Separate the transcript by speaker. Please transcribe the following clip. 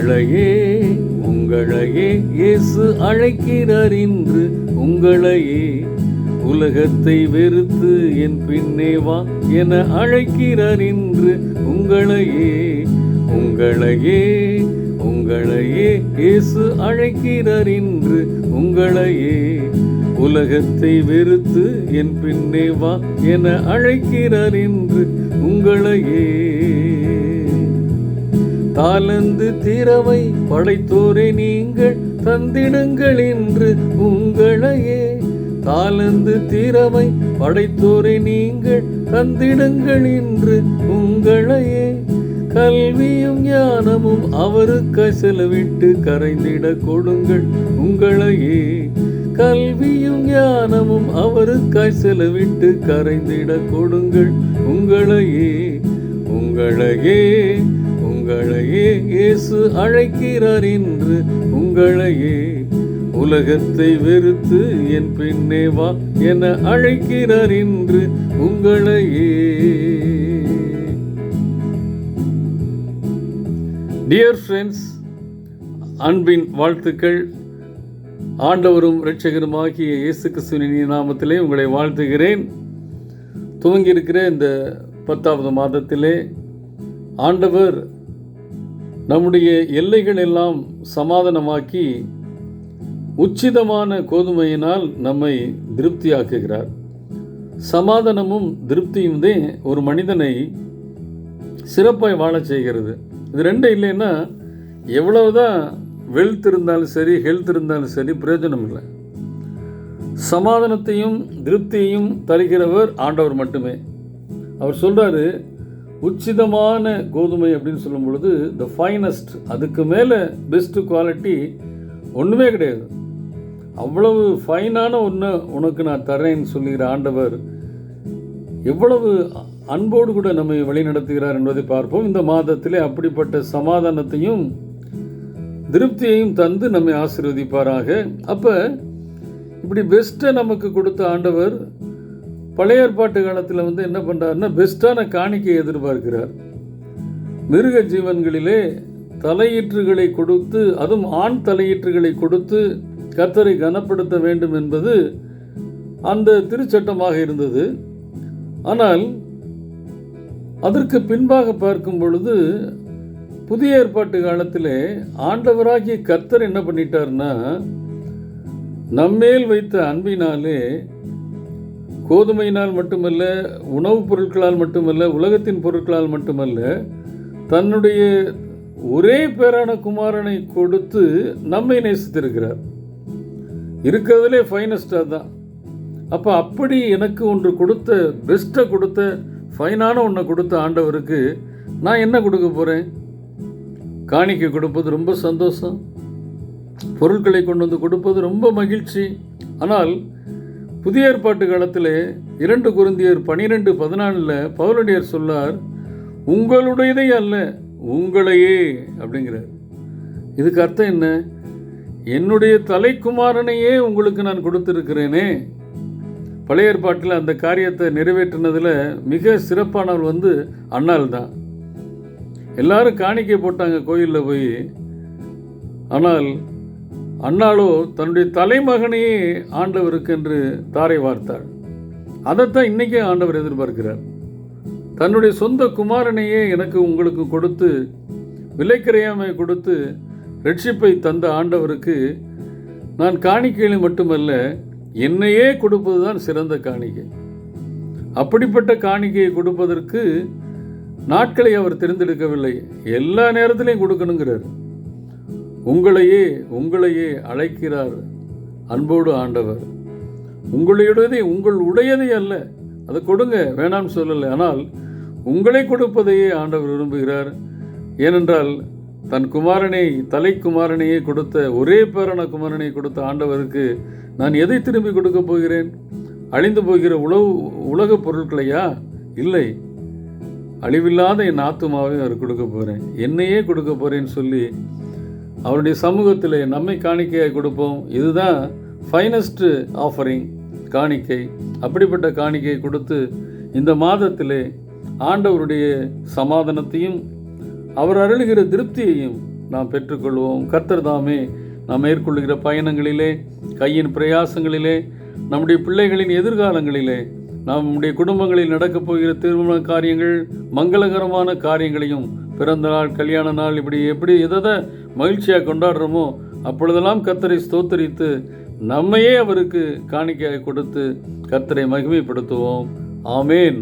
Speaker 1: உங்களையே உங்களையே இயேசு அழைக்கிறார் இன்று. உங்களையே உலகத்தை வெறுத்து என் பின்னே வா என அழைக்கிறார் இன்று. உங்களையே உங்களையே உங்களையே இயேசு அழைக்கிறார் இன்று. உங்களையே உலகத்தை வெறுத்து என் பின்னே வா என அழைக்கிறார் என்று உங்களையே காலந்து திறவை படைத்தோரை நீங்கள் தந்திடுங்கள் என்று உங்களையே. தாளந்து திறவை படைத்தோரை நீங்கள் தந்திடுங்கள் என்று உங்களையே. கல்வியும் ஞானமும் அவருக்கு செலவிட்டு கரைந்திட கொடுங்கள் உங்களையே. கல்வியும் ஞானமும் அவருக்காய் செலவிட்டு கரைந்திட கொடுங்கள் உங்களையே. உங்களையே. உங்களையே இயேசு அழைக்கிறார் என்று உங்களையே உலகத்தை வெறுத்து என் பின்னே வா என அழைக்கிறார் என்று உங்களையே. டியர் ஃப்ரெண்ட்ஸ் அன்பின் வாழ்த்துக்கள். ஆண்டவரும் இரட்சகருமாகிய இயேசு கிறிஸ்துவின் நாமத்திலே உங்களை வாழ்த்துகிறேன். துவங்கியிருக்கிற இந்த பத்தாவது மாதத்திலே ஆண்டவர் நம்முடைய எல்லைகள் எல்லாம் சமாதானமாக்கி உச்சிதமான கோதுமையினால் நம்மை திருப்தியாக்குகிறார். சமாதானமும் திருப்தியும் தான் ஒரு மனிதனை சிறப்பாய் வாழச் செய்கிறது. இது ரெண்டும் இல்லைன்னா எவ்வளவுதான் வெல்த் இருந்தாலும் சரி ஹெல்த் இருந்தாலும் சரி பிரயோஜனம் இல்லை. சமாதானத்தையும் திருப்தியையும் தருகிறவர் ஆண்டவர் மட்டுமே. அவர் சொல்கிறாரு உச்சிதமான கோதுமை அப்படின்னு சொல்லும் பொழுது த ஃபைனஸ்ட் அதுக்கு மேலே பெஸ்ட்டு குவாலிட்டி ஒன்றுமே கிடையாது. அவ்வளவு ஃபைனான ஒன்று உனக்கு நான் தரேன்னு சொல்லுகிற ஆண்டவர் எவ்வளவு அன்போடு கூட நம்மை வழிநடத்துகிறார் என்பதை பார்ப்போம். இந்த மாதத்திலே அப்படிப்பட்ட சமாதானத்தையும் திருப்தியையும் தந்து நம்மை ஆசீர்வதிப்பாராக. அப்போ இப்படி பெஸ்ட்டை நமக்கு கொடுத்த ஆண்டவர் பழைய ஏற்பாட்டு காலத்தில் வந்து என்ன பண்ணுறாருன்னா பெஸ்ட்டான காணிக்கை எதிர்பார்க்கிறார். மிருக ஜீவன்களிலே தலையீற்றுகளை கொடுத்து அதுவும் ஆண் தலையீற்றுகளை கொடுத்து கத்தரை கனப்படுத்த வேண்டும் என்பது அந்த திருச்சட்டமாக இருந்தது. ஆனால் அதற்கு பின்பாக பார்க்கும் பொழுது புதிய ஏற்பாட்டு காலத்திலே ஆண்டவராகிய கர்த்தர் என்ன பண்ணிட்டார்னா நம்மேல் வைத்த அன்பினாலே கோதுமையினால் மட்டுமல்ல உணவுப் பொருட்களால் மட்டுமல்ல உலகத்தின் பொருட்களால் மட்டுமல்ல தன்னுடைய ஒரே பேரான குமாரனை கொடுத்து நம்மை நேசித்திருக்கிறார். இருக்கிறதுலே ஃபைனஸ்டாக தான் அப்போ அப்படி எனக்கு ஒன்று கொடுத்த பெஸ்ட்டை கொடுத்த ஃபைனான ஒன்றை கொடுத்த ஆண்டவருக்கு நான் என்ன கொடுக்க போகிறேன் காணிக்கை கொடுப்பது ரொம்ப சந்தோஷம். பொருட்களை கொண்டு வந்து கொடுப்பது ரொம்ப மகிழ்ச்சி. ஆனால் புதிய ஏற்பாட்டு காலத்தில் இரண்டு குருந்தியர் பனிரெண்டு பதினாலில் பவுலடியர் சொல்லார் உங்களுடையதே அல்ல உங்களையே அப்படிங்கிறார். இதுக்கு அர்த்தம் என்ன? என்னுடைய தலைக்குமாரனையே உங்களுக்கு நான் கொடுத்துருக்கிறேனே. பழைய ஏற்பாட்டில் அந்த காரியத்தை நிறைவேற்றினதில் மிக சிறப்பானவர் வந்து அண்ணால் தான். எல்லாரும் காணிக்கை போட்டாங்க கோயிலில் போய். ஆனால் அண்ணாளோ தன்னுடைய தலைமகனையே ஆண்டவருக்கு என்று தாரை வார்த்தாள். அதைத்தான் இன்றைக்கே ஆண்டவர் எதிர்பார்க்கிறார். தன்னுடைய சொந்த குமாரனையே எனக்கு உங்களுக்கு கொடுத்து விலைக்கிறையாமை கொடுத்து ரட்சிப்பை தந்த ஆண்டவருக்கு நான் காணிக்கைகளை மட்டுமல்ல என்னையே கொடுப்பது தான் சிறந்த காணிக்கை. அப்படிப்பட்ட காணிக்கையை கொடுப்பதற்கு நாட்களை அவர் தெரிந்தெடுக்கவில்லை. எல்லா நேரத்திலையும் கொடுக்கணுங்கிறார். உங்களையே உங்களையே அழைக்கிறார் அன்போடு ஆண்டவர். உங்களுடையதே உங்கள் உடையதை அல்ல. அதை கொடுங்க வேணாம்னு சொல்லலை. ஆனால் உங்களை கொடுப்பதையே ஆண்டவர் விரும்புகிறார். ஏனென்றால் தன் குமாரனை தலை குமாரனையே கொடுத்த ஒரே பேரான குமாரனை கொடுத்த ஆண்டவருக்கு நான் எதை திரும்பி கொடுக்க போகிறேன்? அழிந்து போகிற உழவு உலகப் பொருட்களையா? இல்லை. அழிவில்லாத என் ஆத்துமாவை அவர் கொடுக்க போகிறேன் என்னையே கொடுக்க போகிறேன்னு சொல்லி அவருடைய சமூகத்தில் நம்மை காணிக்கையாக கொடுப்போம். இதுதான் ஃபைனஸ்ட்டு ஆஃபரிங் காணிக்கை. அப்படிப்பட்ட காணிக்கை கொடுத்து இந்த மாதத்திலே ஆண்டவருடைய சமாதானத்தையும் அவர் அருளுகிற திருப்தியையும் நாம் பெற்றுக்கொள்வோம். கர்த்தர் தாமே நாம் மேற்கொள்ளுகிற பயணங்களிலே கையின் பிரயாசங்களிலே நம்முடைய பிள்ளைகளின் எதிர்காலங்களிலே நம்முடைய குடும்பங்களில் நடக்கப் போகிற திருமண காரியங்கள் மங்களகரமான காரியங்களையும் பிறந்த நாள் கல்யாண நாள் இப்படி எப்படி எதை மகிழ்ச்சியாக கொண்டாடுறோமோ அப்பொழுதெல்லாம் கத்தரை ஸ்தோத்தரித்து நம்மையே அவருக்கு காணிக்க கொடுத்து கத்தரை மகிமைப்படுத்துவோம். ஆமேன்.